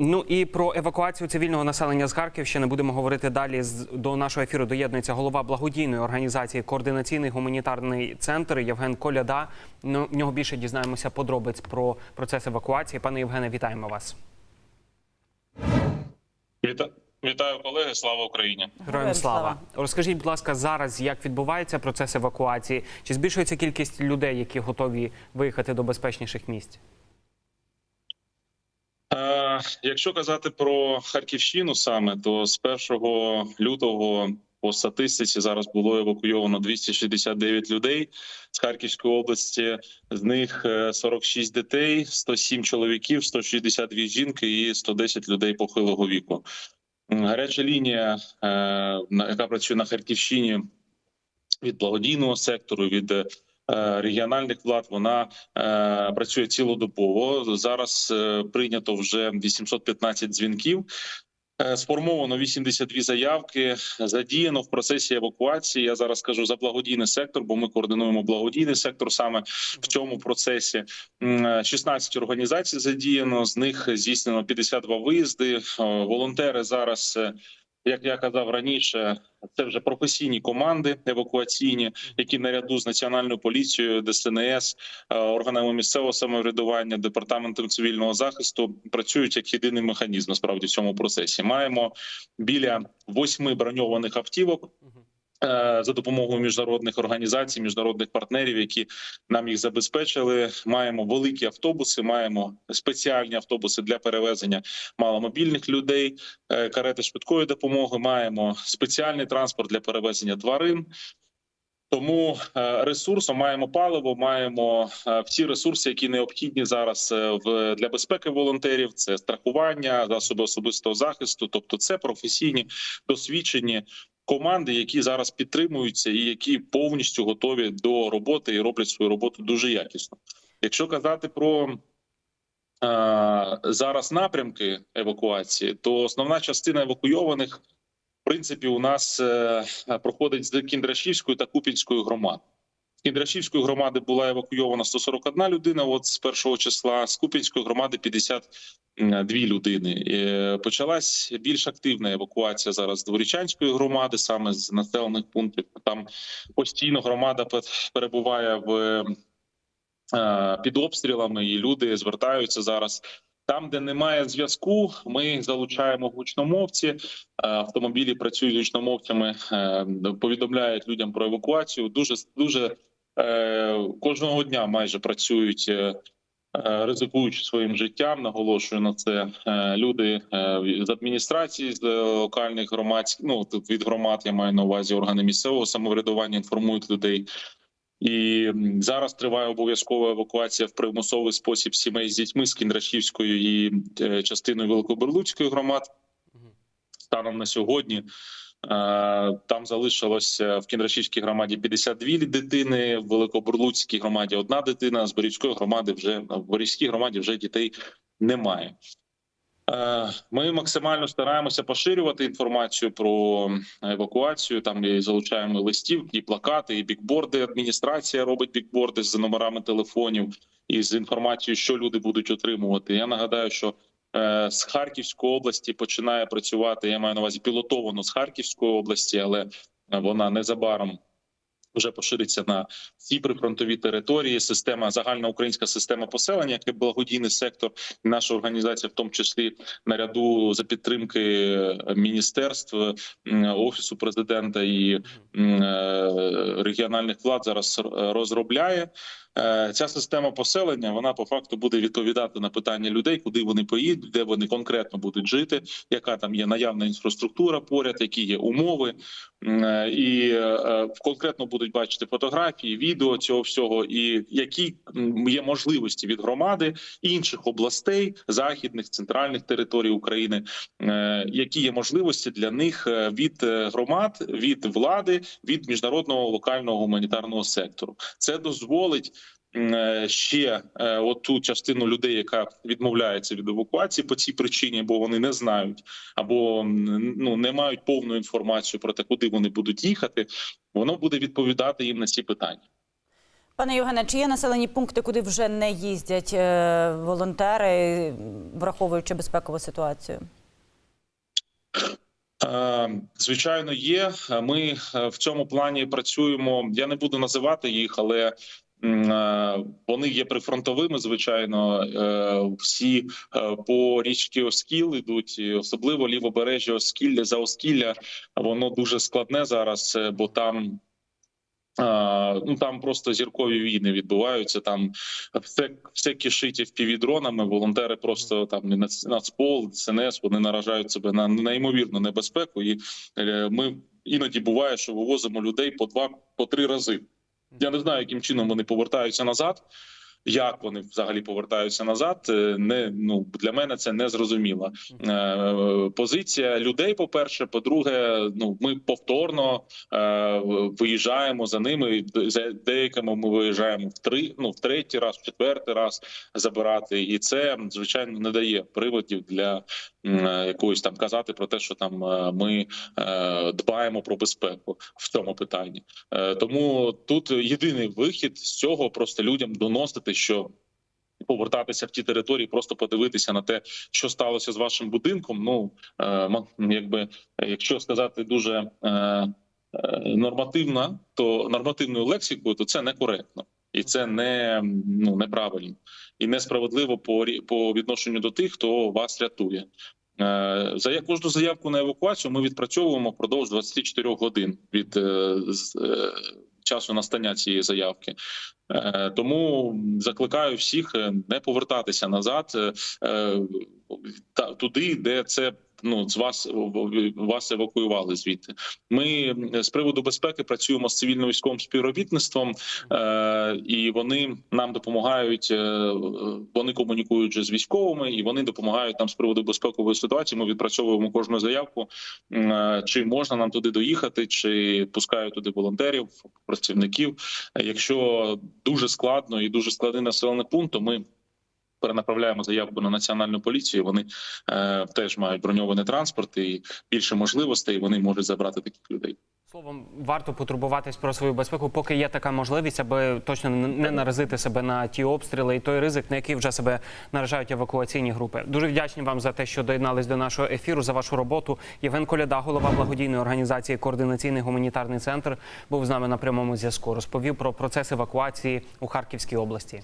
Ну і про евакуацію цивільного населення з Харківщини будемо говорити далі. З до нашого ефіру доєднується голова благодійної організації Координаційний гуманітарний центр Євген Коляда. Ну, в нього більше дізнаємося подробиць про процес евакуації. Пане Євгене, вітаємо вас. Віта... Вітаю колеги, слава Україні. Героям слава. Розкажіть, будь ласка, зараз як відбувається процес евакуації? Чи збільшується кількість людей, які готові виїхати до безпечніших місць? Е, якщо казати про Харківщину саме, то з 1 лютого по статистиці зараз було евакуйовано 269 людей з Харківської області. З них е, 46 дітей, 107 чоловіків, 162 жінки і 110 людей похилого віку. Гаряча лінія, е, яка працює на Харківщині від благодійного сектору, від е, регіональних влад, вона е, працює цілодобово. Зараз е, прийнято вже 815 дзвінків. Е, Сформовано 82 заявки. Задіяно в процесі евакуації. Я зараз скажу за благодійний сектор, бо ми координуємо благодійний сектор саме в цьому процесі. М, е, 16 організацій задіяно. З них здійснено 52 виїзди. Е, Волонтери зараз. Як я казав раніше, це вже професійні команди евакуаційні, які наряду з національною поліцією, ДСНС, е, органами місцевого самоврядування, департаментом цивільного захисту працюють як єдиний механізм. Насправді в цьому процесі маємо біля восьми броньованих автівок. Е, За допомогою міжнародних організацій, міжнародних партнерів, які нам їх забезпечили, маємо великі автобуси, маємо спеціальні автобуси для перевезення маломобільних людей, е, карети швидкої допомоги. Маємо спеціальний транспорт для перевезення тварин. Тому е, ресурсом маємо паливо, маємо всі ресурси, які необхідні зараз в для безпеки волонтерів. Це страхування, засоби особистого захисту. Тобто, це професійні досвідчені команди, які зараз підтримуються і які повністю готові до роботи і роблять свою роботу дуже якісно. Якщо казати про е, зараз напрямки евакуації, то основна частина евакуйованих в принципі, у нас е, проходить з Кіндрашівської та Купінської громад. З Кіндрашівської громади була евакуйована 141 людина. От з першого числа з Купінської громади 52 людини. Е, Почалась більш активна евакуація зараз з Дворічанської громади, саме з населених пунктів. Там постійно громада перебуває в е, під обстрілами, і люди звертаються зараз. Там, де немає зв'язку, ми залучаємо гучномовці. Е, Автомобілі працюють з гучномовцями, повідомляють людям про евакуацію. Дуже дуже кожного дня майже працюють, е, е, ризикуючи своїм життям. Наголошую на це. Е, Люди е, з адміністрації з е, локальних громадських, ну від громад я маю на увазі органи місцевого самоврядування, інформують людей. І зараз триває обов'язкова евакуація в примусовий спосіб сімей з дітьми з Кіндрашівської і е, частиною Великоберлуцької громад. Станом на сьогодні е, там залишилося в Кіндрашівській громаді 52 дитини, в Великоберлуцькій громаді одна дитина. З Борівської громади вже в Борівській громаді вже дітей немає. Е, Ми максимально стараємося поширювати інформацію про евакуацію. Там і залучаємо листівки, і плакати, і бікборди. Адміністрація робить бікборди з номерами телефонів і з інформацією, що люди будуть отримувати. Я нагадаю, що е, з Харківської області починає працювати. Я маю на увазі пілотовано з Харківської області, але вона незабаром. Вже пошириться на всі прифронтові території. Система загальна українська система поселення, як і благодійний сектор, наша організація, в тому числі наряду за підтримки міністерств, офісу президента і е, регіональних влад зараз розробляє. Е, Ця система поселення вона по факту буде відповідати на питання людей, куди вони поїдуть, де вони конкретно будуть жити, яка там є наявна інфраструктура поряд, які є умови, е, і е, конкретно будуть бачити фотографії, відео цього всього, і які є можливості від громади інших областей, західних центральних територій України, які є можливості для них від громад, від влади, від міжнародного локального гуманітарного сектору. Це дозволить. Е, Ще е, от ту частину людей, яка відмовляється від евакуації по цій причині, бо вони не знають або ну не мають повну інформацію про те, куди вони будуть їхати. Воно буде відповідати їм на ці питання. Пане Євгене, чи є населені пункти, куди вже не їздять е, волонтери, враховуючи безпекову ситуацію? Звичайно, є. Ми в цьому плані працюємо. Я не буду називати їх, але вони є прифронтовими. Звичайно, Е, всі е, по річці Оскіл ідуть, і особливо лівобережжя Оскілля за Оскілля. Воно дуже складне зараз, е, бо там. е, Ну там просто зіркові війни відбуваються. Там все, все кишить впівдронами. Волонтери просто там Нацпол, СНС, вони наражають себе на неймовірну небезпеку. І е, ми іноді буває, що вивозимо людей по два по три рази. Я не знаю, яким чином вони повертаються назад. Як вони взагалі повертаються назад? е, Не ну для мене це не зрозуміло. Е, позиція людей. По перше, по-друге, ну ми повторно е, виїжджаємо за ними. За деякими ми виїжджаємо в три, ну в третій раз, в четвертий раз забирати, і це звичайно не дає приводів для е, якоїсь там казати про те, що там ми дбаємо про безпеку в цьому питанні. Тому тут єдиний вихід з цього просто людям доносити, що. Повертатися в ті території, просто подивитися на те, що сталося з вашим будинком. Ну е, якби якщо сказати дуже е, е, нормативно, то нормативною лексикою, то це некоректно і це не ну неправильно і несправедливо по по відношенню до тих, хто вас рятує. За кожну заявку на евакуацію ми відпрацьовуємо впродовж 24 годин від часу настання цієї заявки. Е, Тому закликаю всіх е, не повертатися назад е, туди, де це ну з вас вас евакуювали звідти. Ми з приводу безпеки працюємо з цивільно-військовим співробітництвом, е, і вони нам допомагають. е, Вони комунікують вже з військовими, і вони допомагають нам з приводу безпекової ситуації. Ми відпрацьовуємо кожну заявку. е, Чи можна нам туди доїхати, чи пускають туди волонтерів, працівників. Е, Якщо дуже складно і дуже складний населений пункт, то ми. Перенаправляємо заявку на національну поліцію. Вони е, теж мають броньований транспорт і більше можливостей. Вони можуть забрати таких людей. Словом, варто потурбуватись про свою безпеку, поки є така можливість, аби точно не наразити себе на ті обстріли і той ризик, на який вже себе наражають евакуаційні групи. Дуже вдячні вам за те, що доєднались до нашого ефіру за вашу роботу. Євген Коляда, голова благодійної організації Координаційний гуманітарний центр, був з нами на прямому зв'язку. Розповів про процес евакуації у Харківській області.